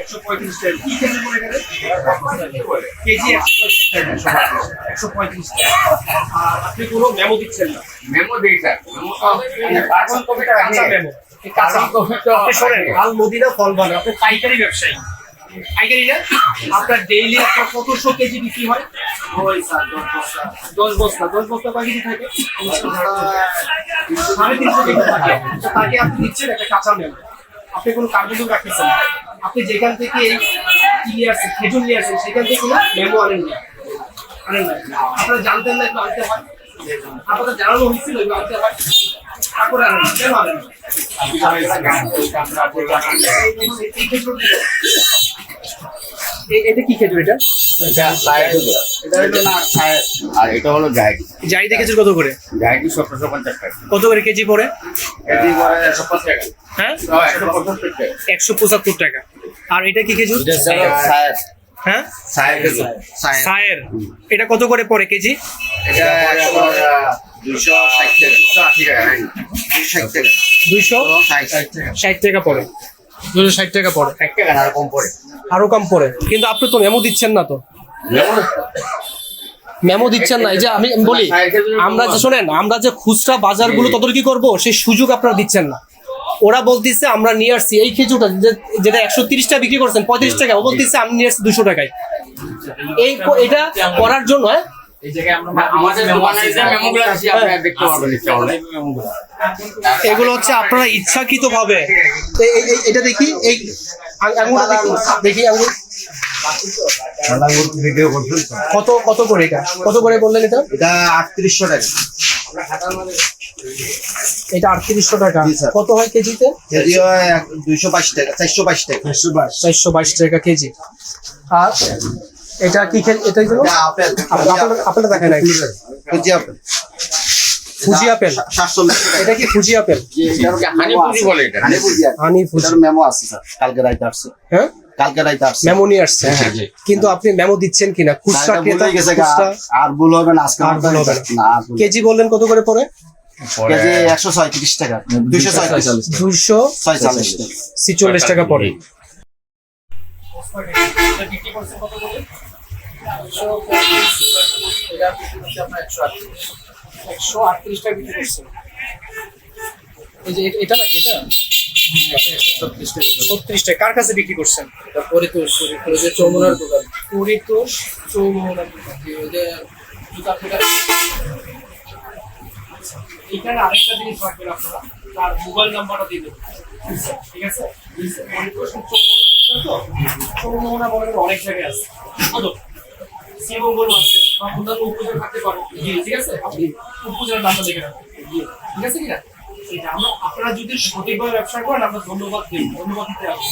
একশো পঁয়ত্রিশ টাকা কেজি কেজি একশো পঁয়ত্রিশ টাকা আপনি কোনো মেমো দিচ্ছেন না মেমো দেই স্যার মেমো মানে কপিটা মেমো কাঁচা কপি তো শোনেন আল মদিনা ফল আপনি পাইকারি ব্যবসায়ী। পাইকারি আপনার ডেইলি আপনার কতশো কেজি বিক্রি হয় দশ বস্তা দশ বস্তা কয় থাকে সাড়ে তিনশো কেজি থাকে তাকে আপনি দিচ্ছেন একটা কাঁচা মেমো আপনি কোনো কার্যক্রম রাখতেছেন না। আপনি যেখান থেকে নিয়ে আসছেন, খেজুর নিয়ে আসছেন, সেখান থেকে কোনো মেমো আনেন না আনেন না আপনারা জানতেন না একটু আনতে হয়? আপনাদের জানানো হয়েছিল একটু আনতে হয়? তারপরে আনেন না। কেন আনেন এটা কি খেজুর এটা? এটা সাইড এটা হলো না সাইড আর এটা হলো গাইড জাইদে খেজুর কত করে? গাইড সতেরোশো পঞ্চাশ টাকা। কত করে কেজি পড়ে? একশো টাকা। হ্যাঁ? একশো পঁচাত্তর টাকা। একশো পঁচাত্তর টাকা। আর এটা কি খেজুর হ্যাঁ? সাইড সাইড সায়ের এটা কত করে পড়ে কেজি? দুইশো ষাট টাকা। পড়ে। দুশো ষাট টাকা পড়ে। ষাট টাকা না কম পড়ে। আরও কম পরে কিন্তু আপনি তো মেমো দিচ্ছেন না তো। মেমো দিচ্ছেন না। এই যে আমি বলি আমরা যে শোনেন আমরা যে খুচরা বাজারগুলো তদারকি করব সেই সুযোগ আপনারা দিচ্ছেন না। ওরা বলতেছে আমরা নিয়ে আসছি। এই খেজুরটা যেটা একশো তিরিশটা টাকা বিক্রি করছেন পঁয়ত্রিশ টাকা ও বলতেছে আমি নিয়ে আসছি দুশো টাকায়। এই এটা করার জন্য হলে এগুলো হচ্ছে আপনারা ইচ্ছাকৃত ভাবে এটা দেখি এই আঙ- আঙুরটা দেখি? কত কত করে এটা? কত করে বললেন এটা? এটা আটত্রিশশো টাকা। এটা আটত্রিশশো টাকা। কত হয় কেজিতে? কেজি হয় দুইশো বাইশ টাকা চারশো বাইশ টাকা। চারশো বাইশ টাকা কেজি। আর এটা কি এটা হলো আপেল আপেলটা দেখায় না কেজি আপেল। Fuji apple. সাতচল্লিশ টাকা। এটা কি ফুজি আপেল? হানি পুরি বলে এটা। Honey Fuji honey Fuji. Memo আছে স্যার। কালকে রাইতে আসছে। হ্যাঁ? কালকে রাইতে আসছে। মেমো নিয়ে আসছে কিন্তু আপনি মেমো দিচ্ছেন কিনা? খুচরা ক্রেতা। খুচরা? আর ভুল হবে না আজকে আর ভুল হবে না। কেজি বললেন কত করে পড়ে কেজি টাকা। দুইশো ছয়ত্রিশ। দুইশো ছয়চল্লিশ টাকা। ছিচল্লিশ টাকা পড়ে একশো আটত্রিশ টাকা বিক্রি করছেন এই যে এটা নাকি এটা? ছত্রিশ টাকা কার কাছে বিক্রি করছেন? পরিতোষ যে দোকান। পরিতোষ যে জুতা এখানে আরেকটা জিনিস রাখবেন আপনারা তার মোবাইল নাম্বারটা দিয়ে দেবেন। ঠিক আছে? পরিতোষ মনে করেন অনেক জায়গায় আছে। কত শ্রীমঙ্গল আছে বা অন্যান্য উপজেলা থাকতে পারে ঠিক আছে। আপনি উপজেলার রাখবেন ঠিক আছে কিনা? এটা আমরা আপনারা যদি সঠিকভাবে ব্যবসা করেন আমরা ধন্যবাদ দিই ধন্যবাদ দিতে হবে।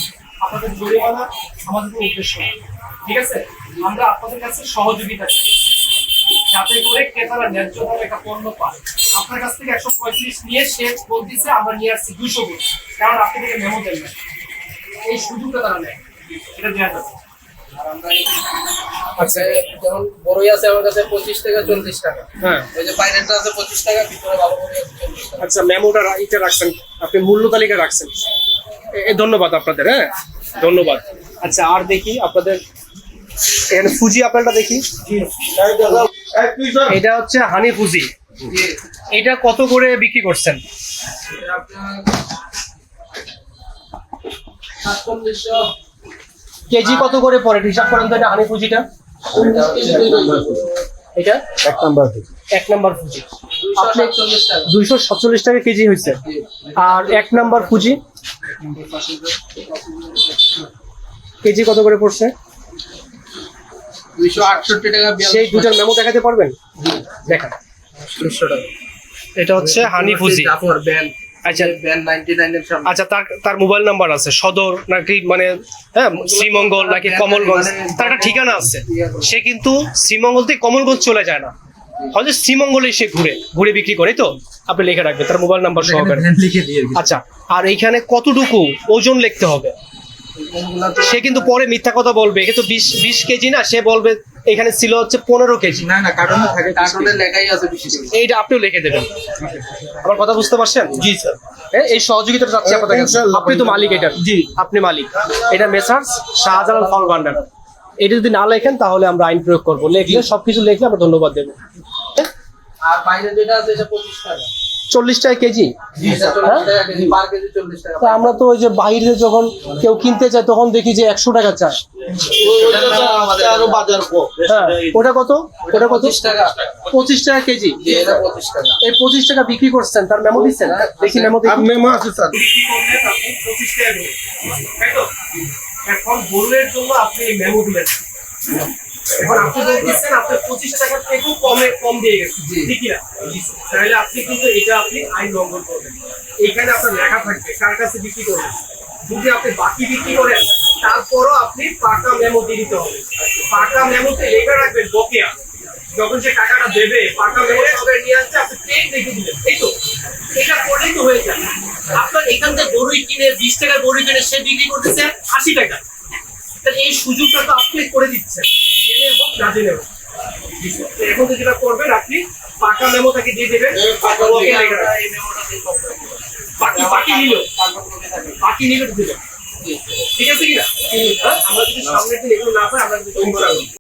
আপনাদের জরিমানা আমাদের উদ্দেশ্য। ঠিক আছে? আমরা আপনাদের কাছে সহযোগিতা চাই। যাতে করে ক্রেতারা ন্যায্য দামে একটা পণ্য পায়। আপনার কাছ থেকে একশো পঁয়ত্রিশ নিয়ে সে বলতেছে আমরা নিয়ে আসছি দুশো করে। কারণ আপনি থেকে মেমো দেন এই সুযোগটা তারা নেয়। এটা দেওয়া যাবে। আর আমরা আচ্ছা। যেমন বড়ই আছে আমার কাছে পঁচিশ টাকা চল্লিশ টাকা। হ্যাঁ। ওই যে আছে পঁচিশ টাকা ভিতরে ভালো আচ্ছা মেমোটা রা- এটা রাখছেন। আপনি মূল্য তালিকা রাখছেন। ধন্যবাদ আপনাদের হ্যাঁ? ধন্যবাদ। আচ্ছা আর দেখি আপনাদের এখানে ফুজি আপেলটা দেখি। এটা হচ্ছে হানি ফুজি এটা কত করে বিক্রি করছেন? কেজি কত করে পড়ে? হিসাব করেন তো এটা হানি ফুজিটা এটা? এক নাম্বার এক নাম্বার ফুজি আপনি সাতচল্লিশ টাকা দুইশো সাতচল্লিশ টাকা কেজি হয়েছে আর এক নাম্বার ফুজি কেজি কত করে পড়ছে? দুইশো আটষট্টি টাকা সেই দুটার মেমো দেখাতে পারবেন? দেখান। দুশো টাকা। এটা হচ্ছে হানি ফুজি জাফর ব্যান্ড। আচ্ছা। আচ্ছা তার তার মোবাইল নাম্বার আছে সদর নাকি মানে হ্যাঁ শ্রীমঙ্গল নাকি কমলগঞ্জ তার একটা ঠিকানা আছে। সে কিন্তু শ্রীমঙ্গল থেকে কমলগঞ্জ চলে যায় না। হয়তো শ্রীমঙ্গলে সে ঘুরে ঘুরে বিক্রি করে তো? আপনি লিখে রাখবেন তার মোবাইল নাম্বার সহকারে। আচ্ছা আর এইখানে কতটুকু ওজন লিখতে হবে? সে কিন্তু পরে মিথ্যা কথা বলবে কিন্তু বিশ বিশ কেজি না সে বলবে এখানে ছিল হচ্ছে পনেরো কেজি। না না কার্টুনে থাকে কার্টুনের লেখাই আছে বিশ এইটা আপনিও লিখে দেবেন। আমার কথা বুঝতে পারছেন? জি স্যার। এই সহযোগিতা চাচ্ছি আপনাদের কাছে। আপনি তো মালিক এটার। জি। আপনি মালিক। এটা মেসার্স শাহজালাল ফল ভান্ডার। এটা যদি না লেখেন তাহলে আমরা আইন প্রয়োগ করব। লিখলে সবকিছু লিখলে আমরা ধন্যবাদ দেবো। আর বাইরে যেটা আছে এটা পঁচিশ টাকা। চল্লিশ টাকা কেজি? টাকা তা আমরা তো ওই যে বাইরে যখন কেউ কিনতে চায় তখন দেখি যে একশো টাকা চায়। আরও বাজার কম। হ্যাঁ ওটা কত? ওটা কত? পঁচিশ টাকা। পঁচিশ টাকা কেজি? এই পঁচিশ টাকা বিক্রি করছেন তার মেমো দিচ্ছেন? দেখি মেমো মেমো আছে স্যার। এখন বললের জন্য আপনি মেমো দিলেন। এখন আপনি যদি দিচ্ছেন আপনি পঁচিশ টাকার থেকেও কমে কম দিয়ে। ঠিক না তাহলে আপনি কিন্তু এটা আপনি আইন লঙ্ঘন করবেন। এখানে আপনার লেখা থাকবে কার কাছে বিক্রি করবেন। যদি আপনি বাকি বিক্রি করেন তারপরও আপনি পাকা মেমো দিয়ে দিতে হবে। পাকা মেমোতে লেখা রাখবেন বকেয়া। যখন সে টাকাটা দেবে পাকা মেমো সবাই নিয়ে আসছে আপনি পেন দেখে দিলেন এই তো এটা করলেই তো হয়ে যায় আপনার এখান থেকে গরুই কিনে বিশ টাকা গরু কিনে সে বিক্রি করতেছে আশি টাকা। তাহলে এই সুযোগটা তো আপনি করে দিচ্ছেন। জেনে হোক না জেনে হোক এখন তো যেটা করবেন আপনি পাকা মেমো তাকে দিয়ে দেবেন। বাকি বাকি নিল। বাকি নিলে দিলেন ঠিক আছে কিনা হ্যাঁ? আমরা যদি সামনের দিন এগুলো না পাই আমরা কিন্তু